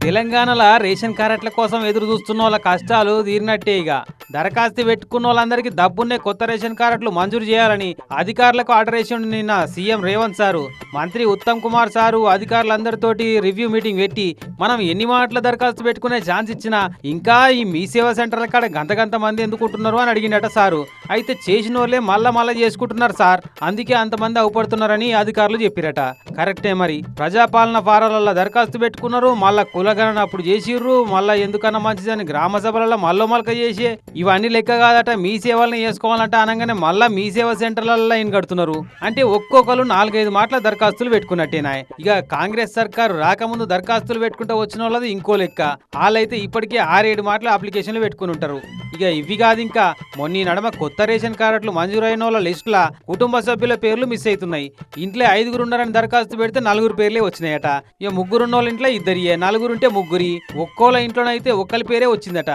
తెలంగాణలో రేషన్ కార్డుల కోసం ఎదురు చూస్తున్న వాళ్ళ కష్టాలు తీరినట్టే ఇక. దరఖాస్తు పెట్టుకున్న వాళ్ళందరికీ డబ్బున్నే కొత్త రేషన్ కార్డులు మంజూరు చేయాలని అధికారులకు ఆర్డర్ నిన్న సీఎం రేవంత్ సారు మంత్రి ఉత్తమ్ కుమార్ సారు అధికారులందరితోటి రివ్యూ మీటింగ్ పెట్టి మనం ఎన్ని మాటల దరఖాస్తు పెట్టుకునే ఛాన్స్ ఇచ్చినా ఇంకా ఈ మీ సేవా సెంటర్ల కాడ గంతగంత మంది ఎందుకుంటున్నారు అని అడిగినట సారు. అయితే చేసిన వాళ్ళే మళ్ళా మళ్ళా చేసుకుంటున్నారు సార్. అందుకే అంతమంది అవుపడుతున్నారని అధికారులు చెప్పిరట. కరెక్టే మరి. ప్రజాపాలన ఫారాలలో దరఖాస్తు పెట్టుకున్నారు మళ్ళా కుల కులగణన అప్పుడు చేసిర్రు మళ్ళా ఎందుకన్నా మంచిదని గ్రామ సభలలో మళ్ళీ మలక చేసి ఇవన్నీ లెక్క కాదట మీ సేవలను చేసుకోవాలంట అనగానే మళ్ళా మీ సేవ సెంటర్లలో ఇన్ కడుతున్నారు. అంటే ఒక్కొక్కరు నాలుగైదు మాటల దరఖాస్తులు పెట్టుకున్నట్టేనా ఇక కాంగ్రెస్ సర్కారు రాకముందు దరఖాస్తులు పెట్టుకుంటూ వచ్చిన వాళ్ళది ఇంకో లెక్క. వాళ్ళైతే ఇప్పటికే ఆరేడు మాటల అప్లికేషన్లు పెట్టుకుని ఉంటారు. ఇక ఇవి కాదు ఇంకా మొన్న నడమ కొత్త రేషన్ కార్డులు మంజూరైన వాళ్ళ లిస్టుల కుటుంబ సభ్యుల పేర్లు మిస్ అవుతున్నాయి ఇంట్లో ఐదుగురు ఉన్నారని దరఖాస్తు పెడితే నలుగురు పేర్లే వచ్చినాయట. ఇక ముగ్గురు ఉన్న వాళ్ళ ఇంట్లో ఇద్దరియే నలుగురు ఉంటే ముగ్గురి. ఒక్కోళ్ళ ఇంట్లోనైతే ఒక్కరి పేరే వచ్చిందట.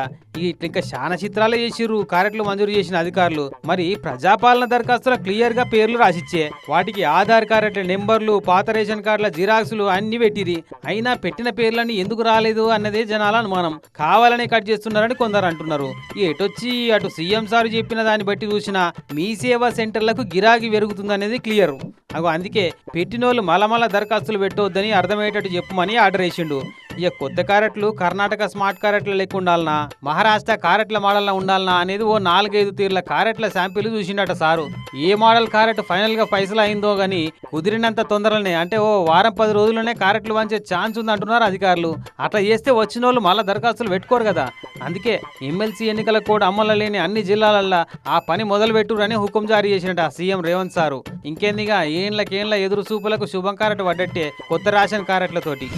ఇట్లా ఇంకా చాలా చిత్రాలే చేసిర్రు. కార్డులు మంజూరు చేసిన అధికారులు. మరి ప్రజాపాలన దరఖాస్తుల క్లియర్గా పేర్లు రాసిచ్చే వాటికి ఆధార్ కార్డుల నెంబర్లు పాత రేషన్ కార్డుల జిరాక్సులు అన్ని పెట్టిరి అయినా పెట్టిన పేర్లన్నీ ఎందుకు రాలేదు అన్నదే జనాల అనుమానం. కావాలనే కట్ చేస్తున్నారని కొందరు అంటున్నారు. ఎటొచ్చి అటు సీఎం సార్ చెప్పిన దాన్ని బట్టి చూసినా మీ సేవా సెంటర్లకు గిరాకీ పెరుగుతుందనేది క్లియర్. అగో అందుకే పెట్టినోళ్ళు మలమల దరఖాస్తులు పెట్టొద్దని అర్థమయ్యేటట్టు చెప్పమని ఆర్డర్ వేసిండు. ఇక కొత్త క్యారెట్లు కర్ణాటక స్మార్ట్ క్యారెట్ల లెక్క ఉండాలనా మహారాష్ట్ర క్యారెట్ల మోడల్లా ఉండాలనా అనేది ఓ నాలుగైదు తీర్ల క్యారెట్ల శాంపిల్ చూసిండట సారు. ఏ మోడల్ క్యారెట్ ఫైనల్గా పైసలు అయిందో గాని కుదిరినంత తొందరలోనే అంటే ఓ వారం పది రోజుల్లోనే క్యారెట్లు వంచే ఛాన్స్ ఉంది అంటున్నారు అధికారులు. అట్లా చేస్తే వచ్చిన వాళ్ళు మళ్ళీ దరఖాస్తులు పెట్టుకోరు కదా. అందుకే ఎమ్మెల్సీ ఎన్నికల కోడ్ అమలు లేని అన్ని జిల్లాలల్లో ఆ పని మొదలు పెట్టురని హుకుం జారీ చేసినట సీఎం రేవంత్ సారు. ఇంకేందిగా ఏండ్లకేండ్ల ఎదురు చూపులకు శుభం కారెట్ పడ్డట్టే కొత్త రాషన్ కారెట్లతోటి